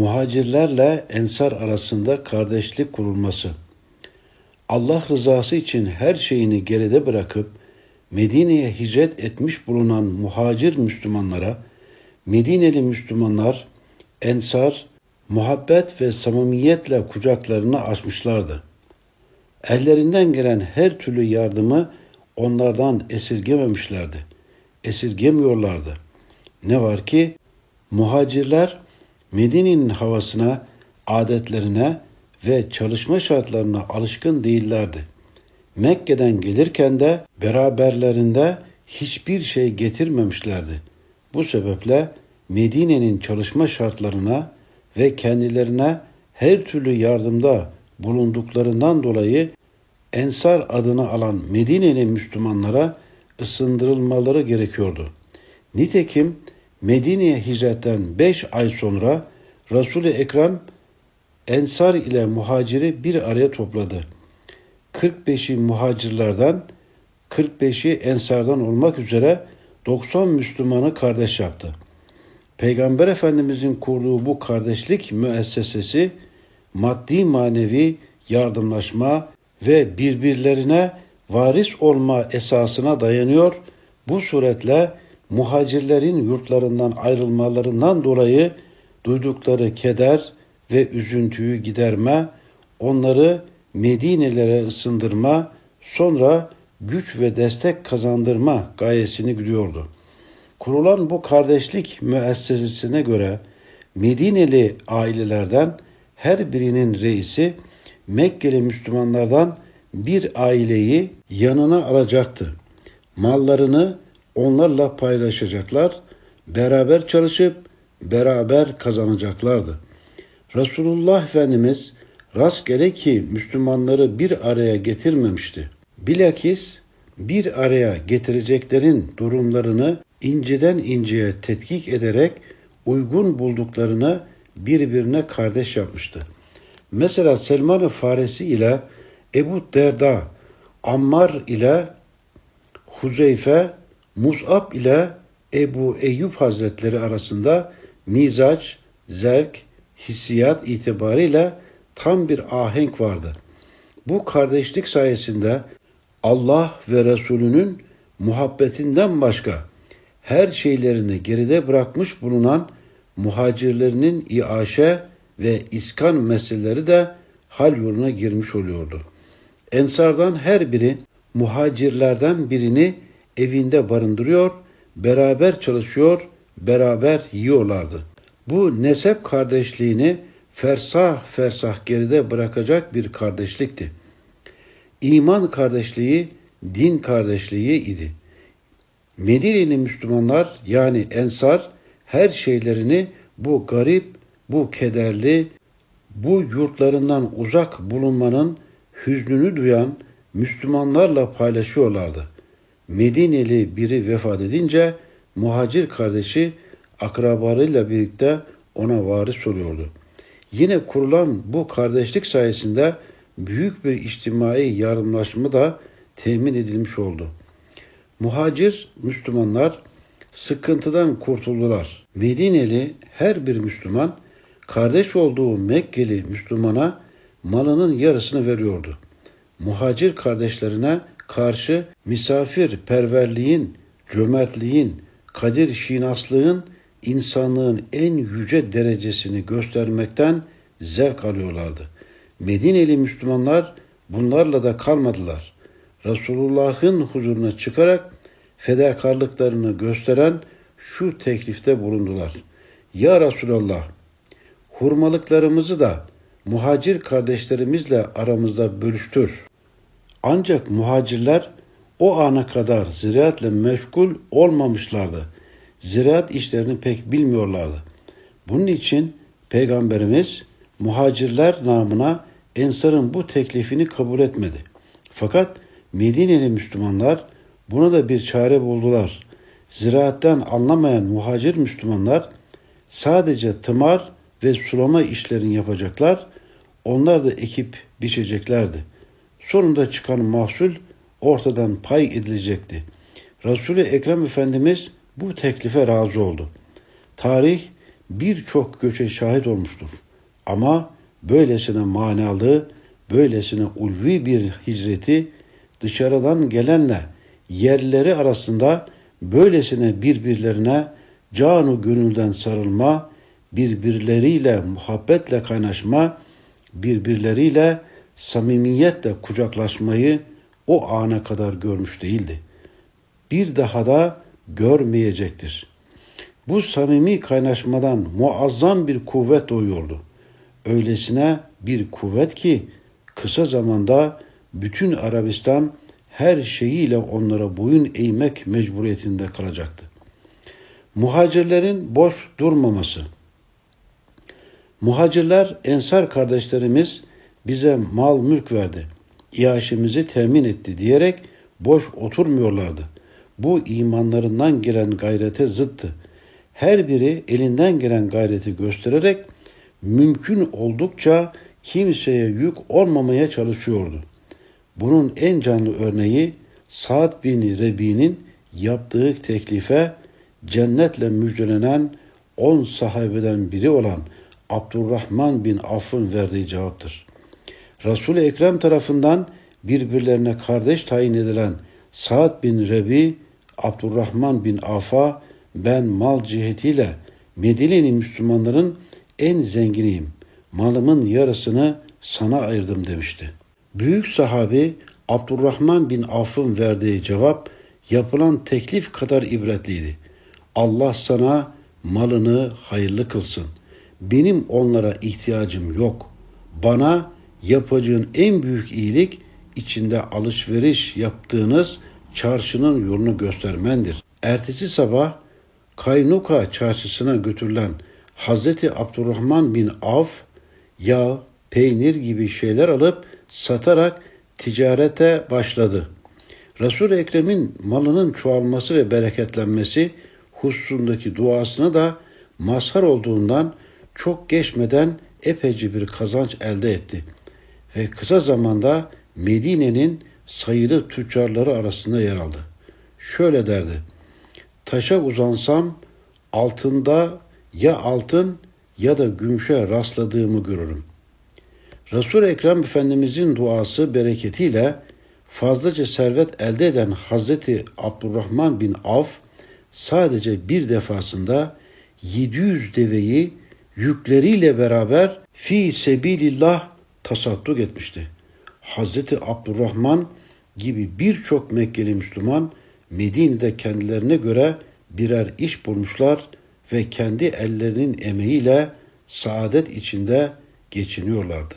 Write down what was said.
Muhacirlerle ensar arasında kardeşlik kurulması. Allah rızası için her şeyini geride bırakıp Medine'ye hicret etmiş bulunan muhacir Müslümanlara Medineli Müslümanlar ensar muhabbet ve samimiyetle kucaklarını açmışlardı. Ellerinden gelen her türlü yardımı onlardan esirgememişlerdi. Esirgemiyorlardı. Ne var ki muhacirler Medine'nin havasına, adetlerine ve çalışma şartlarına alışkın değillerdi. Mekke'den gelirken de beraberlerinde hiçbir şey getirmemişlerdi. Bu sebeple Medine'nin çalışma şartlarına ve kendilerine her türlü yardımda bulunduklarından dolayı Ensar adını alan Medine'li Müslümanlara ısındırılmaları gerekiyordu. Nitekim Medine'ye hicretten beş ay sonra Resul-i Ekrem Ensar ile muhaciri bir araya topladı. 45'i muhacirlerden, 45'i ensardan olmak üzere 90 Müslümanı kardeş yaptı. Peygamber Efendimizin kurduğu bu kardeşlik müessesesi maddi manevi yardımlaşma ve birbirlerine varis olma esasına dayanıyor. Bu suretle muhacirlerin yurtlarından ayrılmalarından dolayı duydukları keder ve üzüntüyü giderme, onları Medinelere ısındırma, sonra güç ve destek kazandırma gayesini güdüyordu. Kurulan bu kardeşlik müessesesine göre Medineli ailelerden her birinin reisi Mekkeli Müslümanlardan bir aileyi yanına alacaktı. Mallarını onlarla paylaşacaklar, beraber çalışıp beraber kazanacaklardı. Resulullah Efendimiz rastgele ki Müslümanları bir araya getirmemişti. Bilakis bir araya getireceklerin durumlarını inceden inceye tetkik ederek uygun bulduklarını birbirine kardeş yapmıştı. Mesela Selman-ı Farisi ile Ebu Derda, Ammar ile Huzeyfe, Mus'ab ile Ebu Eyyub Hazretleri arasında mizaç, zevk, hissiyat itibariyle tam bir ahenk vardı. Bu kardeşlik sayesinde Allah ve Resulünün muhabbetinden başka her şeylerini geride bırakmış bulunan muhacirlerinin iaşe ve iskan meseleleri de hal yoluna girmiş oluyordu. Ensardan her biri muhacirlerden birini evinde barındırıyor, beraber çalışıyor, beraber yiyorlardı. Bu nesep kardeşliğini fersah fersah geride bırakacak bir kardeşlikti. İman kardeşliği, din kardeşliği idi. Medine'li Müslümanlar yani Ensar her şeylerini bu garip, bu kederli, bu yurtlarından uzak bulunmanın hüznünü duyan Müslümanlarla paylaşıyorlardı. Medineli biri vefat edince muhacir kardeşi akrabalarıyla birlikte ona varis oluyordu. Yine kurulan bu kardeşlik sayesinde büyük bir içtimai yardımlaşma da temin edilmiş oldu. Muhacir Müslümanlar sıkıntıdan kurtuldular. Medineli her bir Müslüman kardeş olduğu Mekkeli Müslümana malının yarısını veriyordu. Muhacir kardeşlerine karşı misafir perverliğin, cömertliğin, kadir şinaslığın, insanlığın en yüce derecesini göstermekten zevk alıyorlardı. Medineli Müslümanlar bunlarla da kalmadılar. Resulullah'ın huzuruna çıkarak fedakarlıklarını gösteren şu teklifte bulundular. Ya Resulallah, hurmalıklarımızı da muhacir kardeşlerimizle aramızda bölüştür. Ancak muhacirler o ana kadar ziraatle meşgul olmamışlardı. Ziraat işlerini pek bilmiyorlardı. Bunun için Peygamberimiz muhacirler namına Ensar'ın bu teklifini kabul etmedi. Fakat Medineli Müslümanlar buna da bir çare buldular. Ziraatten anlamayan muhacir Müslümanlar sadece tımar ve sulama işlerini yapacaklar, onlar da ekip biçeceklerdi. Sonunda çıkan mahsul ortadan pay edilecekti. Resul-i Ekrem Efendimiz bu teklife razı oldu. Tarih birçok göçe şahit olmuştur. Ama böylesine manalı, böylesine ulvi bir hicreti dışarıdan gelenle yerleri arasında böylesine birbirlerine canu gönülden sarılma, birbirleriyle muhabbetle kaynaşma, birbirleriyle samimiyetle kucaklaşmayı o ana kadar görmüş değildi. Bir daha da görmeyecektir. Bu samimi kaynaşmadan muazzam bir kuvvet doğuyordu. Öylesine bir kuvvet ki kısa zamanda bütün Arabistan her şeyiyle onlara boyun eğmek mecburiyetinde kalacaktı. Muhacirlerin boş durmaması. Muhacirler ensar kardeşlerimiz bize mal mülk verdi. İaşemizi temin etti diyerek boş oturmuyorlardı. Bu imanlarından gelen gayrete zıttı. Her biri elinden gelen gayreti göstererek mümkün oldukça kimseye yük olmamaya çalışıyordu. Bunun en canlı örneği Sa'd bin Rebi'nin yaptığı teklife cennetle müjdelenen on sahabeden biri olan Abdurrahman bin Aff'ın verdiği cevaptır. Resul-i Ekrem tarafından birbirlerine kardeş tayin edilen Sa'd bin Rebi, Abdurrahman bin Af'a ben mal cihetiyle Medine'nin Müslümanların en zenginiyim. Malımın yarısını sana ayırdım demişti. Büyük sahabi Abdurrahman bin Af'ın verdiği cevap yapılan teklif kadar ibretliydi. Allah sana malını hayırlı kılsın. Benim onlara ihtiyacım yok. Bana yapacağın en büyük iyilik içinde alışveriş yaptığınız çarşının yolunu göstermendir. Ertesi sabah Kaynuka çarşısına götürülen Hazreti Abdurrahman bin Avf yağ, peynir gibi şeyler alıp satarak ticarete başladı. Resul-i Ekrem'in malının çoğalması ve bereketlenmesi hususundaki duasını da mazhar olduğundan çok geçmeden epeyce bir kazanç elde etti ve kısa zamanda Medine'nin sayılı tüccarları arasında yer aldı. Şöyle derdi, taşa uzansam altında ya altın ya da gümüşe rastladığımı görürüm. Resul-i Ekrem Efendimizin duası bereketiyle fazlaca servet elde eden Hazreti Abdurrahman bin Avf sadece bir defasında 700 deveyi yükleriyle beraber fi sebilillah tasadduk etmişti. Hazreti Abdurrahman gibi birçok Mekkeli Müslüman Medine'de kendilerine göre birer iş bulmuşlar ve kendi ellerinin emeğiyle saadet içinde geçiniyorlardı.